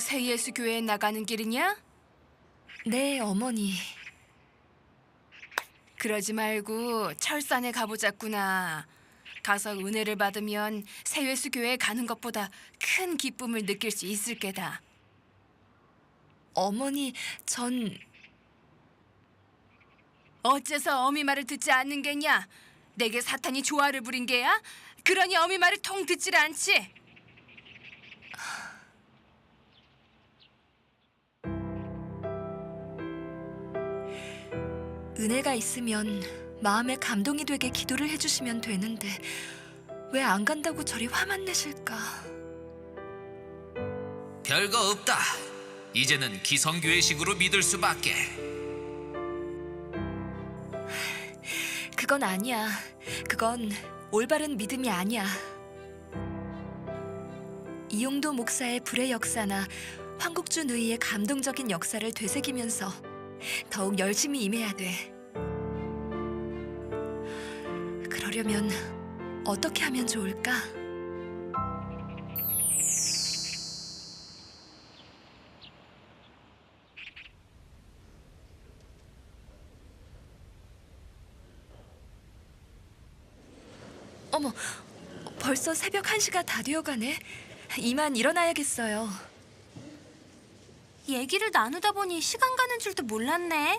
또 새예수 교회에 나가는 길이냐? 네, 어머니. 그러지 말고 철산에 가보자꾸나. 가서 은혜를 받으면 새 예수 교회에 가는 것보다 큰 기쁨을 느낄 수 있을 게다. 어머니, 전 어째서 어미 말을 듣지 않는 게냐? 내게 사탄이 조화를 부린 게야? 그러니 어미 말을 통 듣질 않지. 은혜가 있으면 마음에 감동이 되게 기도를 해주시면 되는데 왜 안 간다고 저리 화만 내실까? 별거 없다. 이제는 기성교회식으로 믿을 수밖에. 그건 아니야. 그건 올바른 믿음이 아니야. 이용도 목사의 불의 역사나 황국주 누이의 감동적인 역사를 되새기면서 더욱 열심히 임해야 돼. 그러려면 어떻게 하면 좋을까? 어머, 벌써 새벽 1시가 다 되어가네. 이만 일어나야겠어요. 얘기를 나누다 보니 시간 가는 줄도 몰랐네.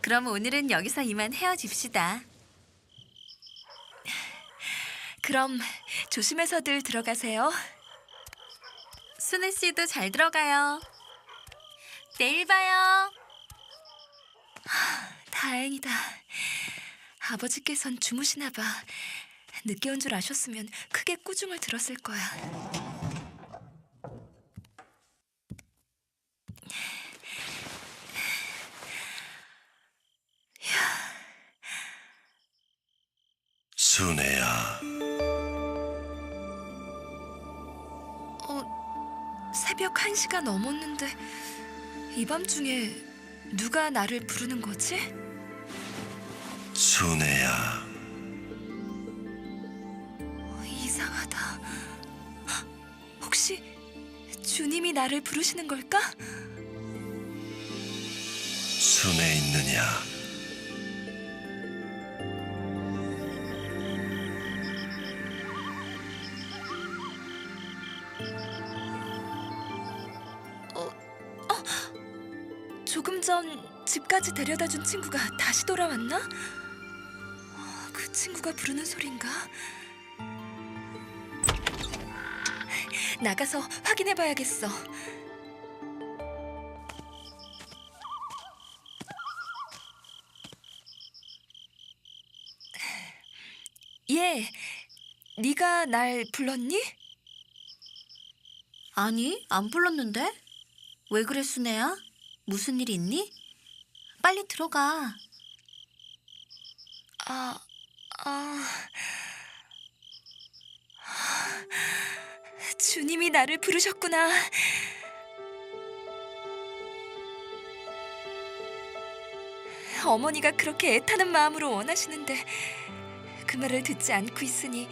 그럼 오늘은 여기서 이만 헤어집시다. 그럼 조심해서들 들어가세요. 순애 씨도 잘 들어가요. 내일 봐요. 다행이다. 아버지께선 주무시나 봐. 늦게 온 줄 아셨으면 크게 꾸중을 들었을 거야. 순애야, 어, 새벽 1시가 넘었는데 이 밤중에 누가 나를 부르는 거지? 순애야, 이상하다. 혹시 주님이 나를 부르시는 걸까? 순애 있느냐? 조금 전 집까지 데려다 준 친구가 다시 돌아왔나? 어, 그 친구가 부르는 소린가? 나가서 확인해 봐야겠어. 예, 네가 날 불렀니? 아니, 안 불렀는데? 왜 순애야? 무슨 일 있니? 빨리 들어가. 아, 아. 주님이 나를 부르셨구나. 어머니가 그렇게 애타는 마음으로 원하시는데 그 말을 듣지 않고 있으니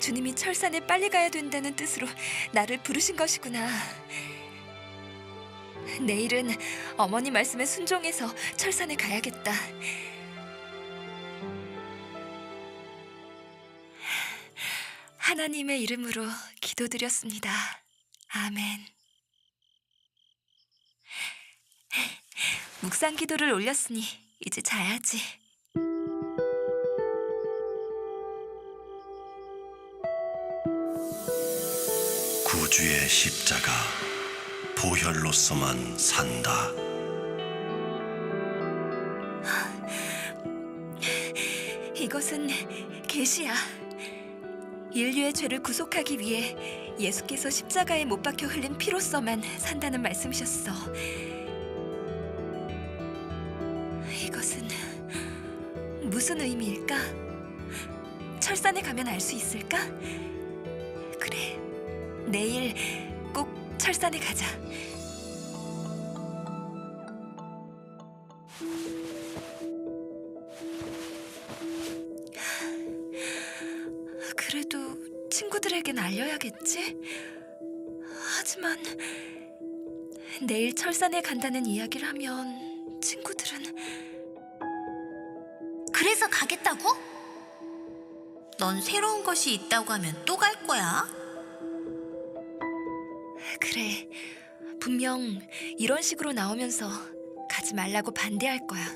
주님이 철산에 빨리 가야 된다는 뜻으로 나를 부르신 것이구나. 내일은 어머니 말씀에 순종해서 철산에 가야겠다. 하나님의 이름으로 기도드렸습니다. 아멘. 묵상 기도를 올렸으니 이제 자야지. 구주의 십자가 보혈로서만 산다. 이것은 계시야. 인류의 죄를 구속하기 위해 예수께서 십자가에 못 박혀 흘린 피로서만 산다는 말씀이셨어. 이것은 무슨 의미일까? 철산에 가면 알 수 있을까? 그래, 내일 꼭 철산에 가자. 그래도 친구들에겐 알려야겠지? 하지만 내일 철산에 간다는 이야기를 하면 친구들은 그래서 가겠다고? 넌 새로운 것이 있다고 하면 또 갈 거야? 그래 분명 이런 식으로 나오면서 가지 말라고 반대할 거야.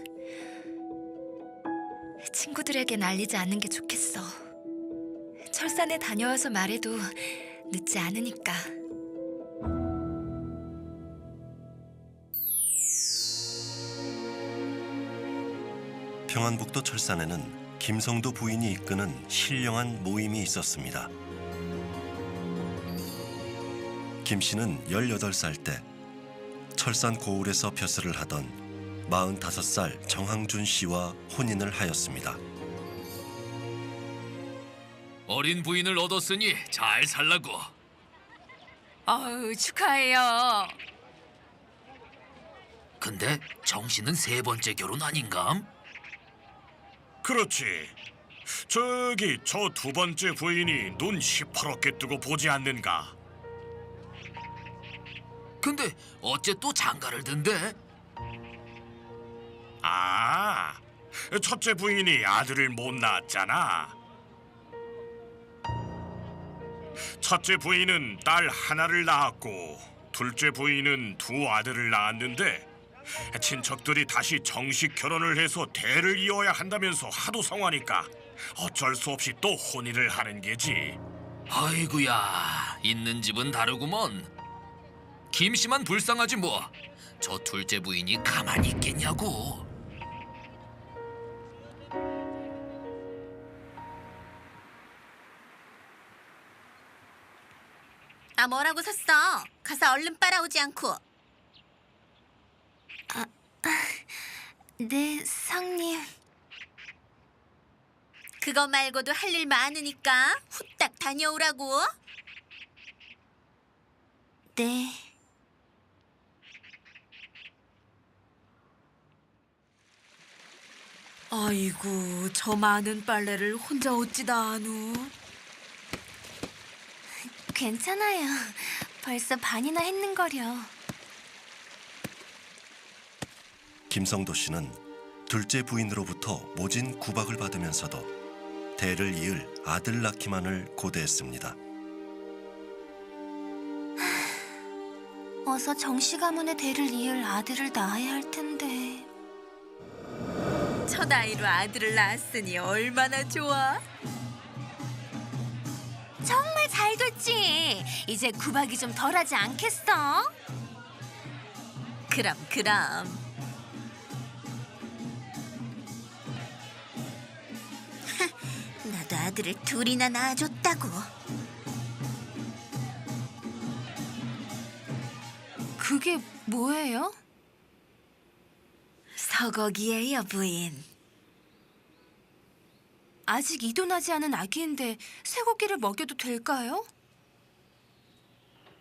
친구들에겐 알리지 않는 게 좋겠어. 철산에 다녀와서 말해도 늦지 않으니까. 평안북도 철산에는 김성도 부인이 이끄는 신령한 모임이 있었습니다. 김 씨는 18살 때 철산 고을에서 벼슬을 하던 45살 정항준 씨와 혼인을 하였습니다. 어린 부인을 얻었으니 잘 살라고. 아유, 축하해요. 근데 정 씨는 세 번째 결혼 아닌감? 그렇지. 저기 저 두 번째 부인이 눈 시퍼렇게 뜨고 보지 않는가? 근데 어째 또 장가를 든대? 아, 첫째 부인이 아들을 못 낳았잖아. 첫째 부인은 딸 하나를 낳았고 둘째 부인은 두 아들을 낳았는데 친척들이 다시 정식 결혼을 해서 대를 이어야 한다면서 하도 성하니까 어쩔 수 없이 또 혼인을 하는 게지. 아이구야 있는 집은 다르구먼. 김씨만 불쌍하지 뭐. 저 둘째 부인이 가만히 있겠냐고. 나 뭐라고 샀어? 가서 얼른 빨아오지 않고. 네, 상님. 그거 말고도 할 일 많으니까 후딱 다녀오라고. 네. 아이고, 저 많은 빨래를 혼자 어찌다 하누? 괜찮아요. 벌써 반이나 했는거려. 김성도 씨는 둘째 부인으로부터 모진 구박을 받으면서도 대를 이을 아들 낳기만을 고대했습니다. 어서 정씨 가문의 대를 이을 아들을 낳아야 할 텐데. 첫 아이로 아들을 낳았으니 얼마나 좋아? 정말 잘 됐지. 이제 구박이 좀 덜하지 않겠어? 그럼 그럼. 나도 아들을 둘이나 낳아줬다고. 그게 뭐예요? 서거기예요, 부인. 아직 이도나지 않은 아기인데 쇠고기를 먹여도 될까요?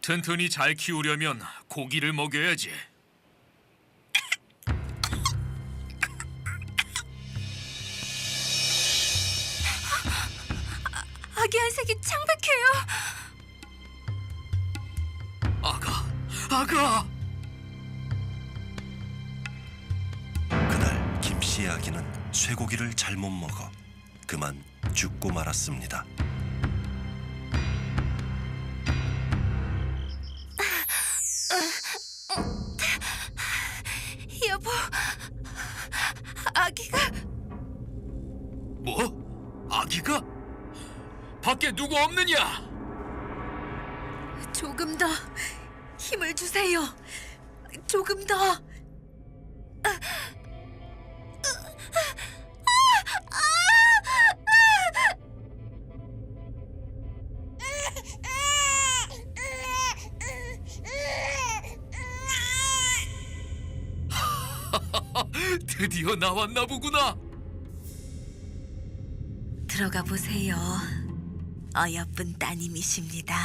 튼튼히 잘 키우려면 고기를 먹여야지. 아기 한색이 창백해요. 아가, 아가. 그날 김 씨의 아기는 쇠고기를 잘못 먹어 그만 죽고 말았습니다. 여보, 아기가 뭐? 아기가? 밖에 누구 없느냐? 조금 더 힘을 주세요. 조금 더. 드디어 나왔나 보구나. 들어가 보세요. 어여쁜 따님이십니다.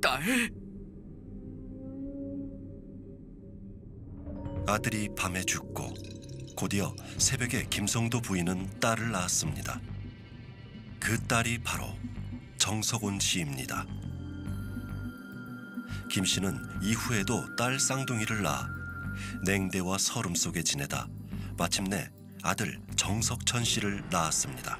딸? 아들이 밤에 죽고 곧이어 새벽에 김성도 부인은 딸을 낳았습니다. 그 딸이 바로 정 정석온 씨입니다. 김 씨는 이후에도 딸 쌍둥이를 낳아 냉대와 서름 속에 지내다 마침내 아들 정석천 씨를 낳았습니다.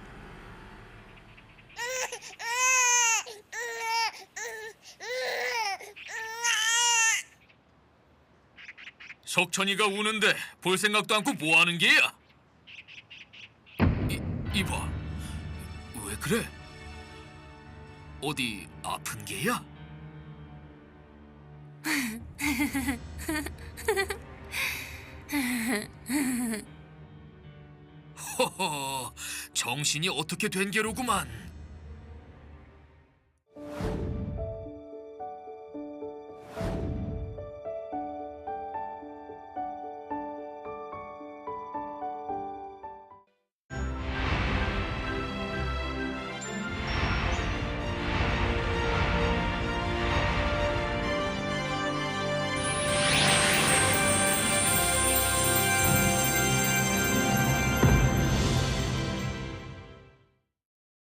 석천이가 우는데 볼 생각도 않고 뭐 하는 게야? 이, 이봐. 왜 그래? 어디 아픈 게야? 허허, 정신이 어떻게 된 게로구만.